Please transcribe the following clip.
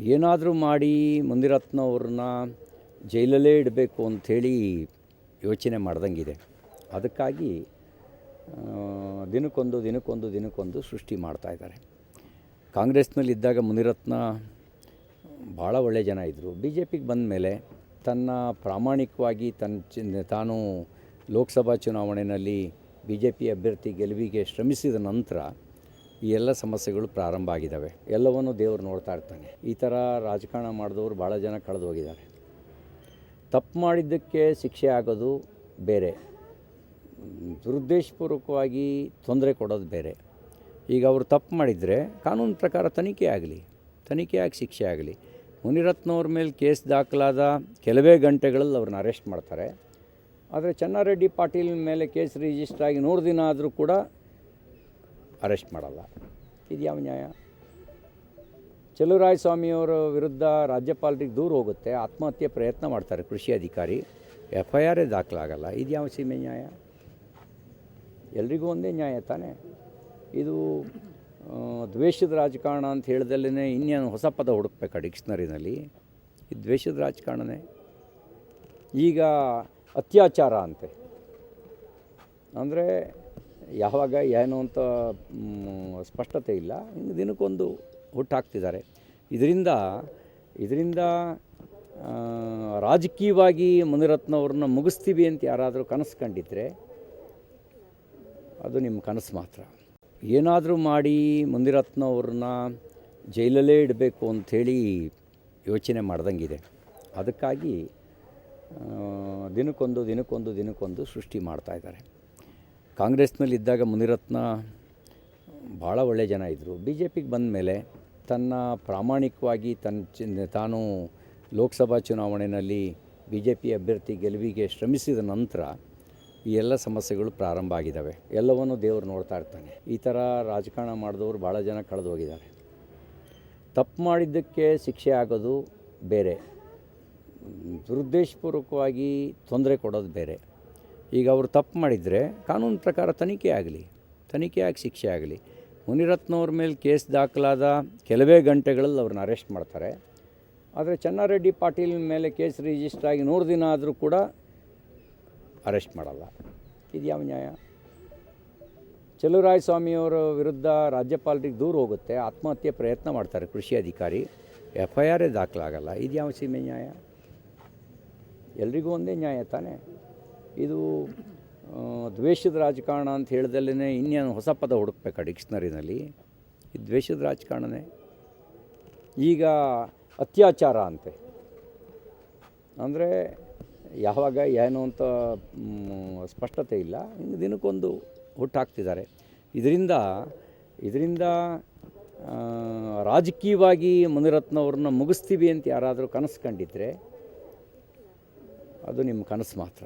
ಏನಾದರೂ ಮಾಡಿ ಮುನಿರತ್ನವ್ರನ್ನ ಜೈಲಲ್ಲೇ ಇಡಬೇಕು ಅಂಥೇಳಿ ಯೋಚನೆ ಮಾಡ್ದಂಗಿದೆ. ಅದಕ್ಕಾಗಿ ದಿನಕ್ಕೊಂದು ದಿನಕ್ಕೊಂದು ದಿನಕ್ಕೊಂದು ಸೃಷ್ಟಿ ಮಾಡ್ತಾ ಇದ್ದಾರೆ. ಕಾಂಗ್ರೆಸ್ನಲ್ಲಿದ್ದಾಗ ಮುನಿರತ್ನ ಭಾಳ ಒಳ್ಳೆಯ ಜನ ಇದ್ದರು ಬಿ ಜೆ ಪಿಗೆ ಬಂದ ಮೇಲೆ ತನ್ನ ಪ್ರಾಮಾಣಿಕವಾಗಿ ತನ್ನ ತಾನು ಲೋಕಸಭಾ ಚುನಾವಣೆಯಲ್ಲಿ ಬಿ ಜೆ ಪಿ ಅಭ್ಯರ್ಥಿ ಗೆಲುವಿಗೆ ಶ್ರಮಿಸಿದ ನಂತರ ಈ ಎಲ್ಲ ಸಮಸ್ಯೆಗಳು ಪ್ರಾರಂಭ ಆಗಿದ್ದಾವೆ. ಎಲ್ಲವನ್ನು ದೇವರು ನೋಡ್ತಾ ಇರ್ತಾನೆ. ಈ ಥರ ರಾಜಕಾರಣ ಮಾಡಿದವರು ಭಾಳ ಜನ ಕಳೆದು ಹೋಗಿದ್ದಾರೆ. ತಪ್ಪು ಮಾಡಿದ್ದಕ್ಕೆ ಶಿಕ್ಷೆ ಆಗೋದು ಬೇರೆ. ದುರುದ್ದೇಶಪೂರ್ವಕವಾಗಿ ತೊಂದರೆ ಕೊಡೋದು ಬೇರೆ. ಈಗ ಅವರು ತಪ್ಪು ಮಾಡಿದರೆ ಕಾನೂನು ಪ್ರಕಾರ ತನಿಖೆ ಆಗಲಿ, ತನಿಖೆ ಆಗಿ ಶಿಕ್ಷೆ ಆಗಲಿ. ಮುನಿರತ್ನವ್ರ ಮೇಲೆ ಕೇಸ್ ದಾಖಲಾದ ಕೆಲವೇ ಗಂಟೆಗಳಲ್ಲಿ ಅವ್ರನ್ನ ಅರೆಸ್ಟ್ ಮಾಡ್ತಾರೆ. ಆದರೆ ಚೆನ್ನಾರೆಡ್ಡಿ ಪಾಟೀಲ್ ಮೇಲೆ ಕೇಸ್ ರಿಜಿಸ್ಟರ್ ಆಗಿ ನೂರು ದಿನ ಆದರೂ ಕೂಡ ಅರೆಸ್ಟ್ ಮಾಡಲ್ಲ. ಇದು ಯಾವ ನ್ಯಾಯ? ಚಲುರಾಯ ಸ್ವಾಮಿಯವರ ವಿರುದ್ಧ ರಾಜ್ಯಪಾಲರಿಗೆ ದೂರ ಹೋಗುತ್ತೆ. ಆತ್ಮಹತ್ಯೆ ಪ್ರಯತ್ನ ಮಾಡ್ತಾರೆ ಕೃಷಿ ಅಧಿಕಾರಿ. ಎಫ್ ಐ ಆರೇ ದಾಖಲಾಗಲ್ಲ. ಇದು ಯಾವ ಸೀಮೆ ನ್ಯಾಯ? ಎಲ್ರಿಗೂ ಒಂದೇ ನ್ಯಾಯ ತಾನೇ? ಇದು ದ್ವೇಷದ ರಾಜಕಾರಣ ಅಂತ ಹೇಳ್ದಲ್ಲೇ ಇನ್ನೇನು ಹೊಸ ಪದ ಹುಡುಕ್ಬೇಕಾ ಡಿಕ್ಷನರಿನಲ್ಲಿ? ಇದು ದ್ವೇಷದ ರಾಜಕಾರಣನೇ. ಈಗ ಅತ್ಯಾಚಾರ ಅಂತೆ. ಅಂದರೆ ಯಾವಾಗ, ಏನು ಅಂತ ಸ್ಪಷ್ಟತೆ ಇಲ್ಲ. ದಿನಕ್ಕೊಂದು ಹುಟ್ಟಾಕ್ತಿದ್ದಾರೆ ಇದರಿಂದ ಇದರಿಂದ ರಾಜಕೀಯವಾಗಿ ಮುನಿರತ್ನವ್ರನ್ನ ಮುಗಿಸ್ತೀವಿ ಅಂತ ಯಾರಾದರೂ ಕನಸು ಕಂಡಿದ್ರೆ, ಅದು ನಿಮ್ಮ ಕನಸು ಮಾತ್ರ. ಏನಾದರೂ ಮಾಡಿ ಮುನಿರತ್ನವ್ರನ್ನ ಜೈಲಲ್ಲೇ ಇಡಬೇಕು ಅಂಥೇಳಿ ಯೋಚನೆ ಮಾಡ್ದಂಗಿದೆ. ಅದಕ್ಕಾಗಿ ದಿನಕ್ಕೊಂದು ದಿನಕ್ಕೊಂದು ದಿನಕ್ಕೊಂದು ಸೃಷ್ಟಿ ಮಾಡ್ತಾ ಇದ್ದಾರೆ. ಕಾಂಗ್ರೆಸ್ನಲ್ಲಿದ್ದಾಗ ಮುನಿರತ್ನ ಭಾಳ ಒಳ್ಳೆಯ ಜನ ಇದ್ದರು ಬಿ ಜೆ ಪಿಗೆ ಬಂದ ಮೇಲೆ ತನ್ನ ಪ್ರಾಮಾಣಿಕವಾಗಿ ತನ್ನ ತಾನು ಲೋಕಸಭಾ ಚುನಾವಣೆಯಲ್ಲಿ ಬಿ ಜೆ ಪಿ ಅಭ್ಯರ್ಥಿ ಗೆಲುವಿಗೆ ಶ್ರಮಿಸಿದ ನಂತರ ಈ ಎಲ್ಲ ಸಮಸ್ಯೆಗಳು ಪ್ರಾರಂಭ ಆಗಿದ್ದಾವೆ. ಎಲ್ಲವನ್ನೂ ದೇವರು ನೋಡ್ತಾ ಇರ್ತಾನೆ. ಈ ಥರ ರಾಜಕಾರಣ ಮಾಡಿದವರು ಭಾಳ ಜನ ಕಳೆದು ಹೋಗಿದ್ದಾರೆ. ತಪ್ಪು ಮಾಡಿದ್ದಕ್ಕೆ ಶಿಕ್ಷೆ ಆಗೋದು ಬೇರೆ. ದುರುದ್ದೇಶಪೂರ್ವಕವಾಗಿ ತೊಂದರೆ ಕೊಡೋದು ಬೇರೆ. ಈಗ ಅವರು ತಪ್ಪು ಮಾಡಿದರೆ ಕಾನೂನು ಪ್ರಕಾರ ತನಿಖೆ ಆಗಲಿ, ತನಿಖೆ ಆಗಿ ಶಿಕ್ಷೆ ಆಗಲಿ. ಮುನಿರತ್ನವ್ರ ಮೇಲೆ ಕೇಸ್ ದಾಖಲಾದ ಕೆಲವೇ ಗಂಟೆಗಳಲ್ಲಿ ಅವ್ರನ್ನ ಅರೆಸ್ಟ್ ಮಾಡ್ತಾರೆ. ಆದರೆ ಚನ್ನಾರೆಡ್ಡಿ ಪಾಟೀಲ್ ಮೇಲೆ ಕೇಸ್ ರಿಜಿಸ್ಟರ್ ಆಗಿ ನೂರು ದಿನ ಆದರೂ ಕೂಡ ಅರೆಸ್ಟ್ ಮಾಡಲ್ಲ. ಇದು ಯಾವ ನ್ಯಾಯ? ಚಲುರಾಯಸ್ವಾಮಿಯವರ ವಿರುದ್ಧ ರಾಜ್ಯಪಾಲರಿಗೆ ದೂರ ಹೋಗುತ್ತೆ. ಆತ್ಮಹತ್ಯೆ ಪ್ರಯತ್ನ ಮಾಡ್ತಾರೆ ಕೃಷಿ ಅಧಿಕಾರಿ. ಎಫ್ ಐ ಆರೇ ದಾಖಲಾಗಲ್ಲ. ಇದು ಯಾವ ಸೀಮೆ ನ್ಯಾಯ? ಎಲ್ರಿಗೂ ಒಂದೇ ನ್ಯಾಯ ತಾನೇ? ಇದು ದ್ವೇಷದ ರಾಜಕಾರಣ ಅಂತ ಹೇಳಿದಲ್ಲೇ ಇನ್ನೇನು ಹೊಸ ಪದ ಹುಡುಕ್ಬೇಕಾ ಡಿಕ್ಷನರಿನಲ್ಲಿ? ಈ ದ್ವೇಷದ ರಾಜಕಾರಣನೇ. ಈಗ ಅತ್ಯಾಚಾರ ಅಂತೆ. ಅಂದರೆ ಯಾವಾಗ ಏನು ಅಂತ ಸ್ಪಷ್ಟತೆ ಇಲ್ಲ. ಹಿಂಗೆ ದಿನಕ್ಕೊಂದು ಹುಟ್ಟಾಕ್ತಿದ್ದಾರೆ. ಇದರಿಂದ ಇದರಿಂದ ರಾಜಕೀಯವಾಗಿ ಮುನಿರತ್ನವ್ರನ್ನ ಮುಗಿಸ್ತೀವಿ ಅಂತ ಯಾರಾದರೂ ಕನಸು ಕಂಡಿದ್ರೆ ಅದು ನಿಮ್ಮ ಕನಸು ಮಾತ್ರ.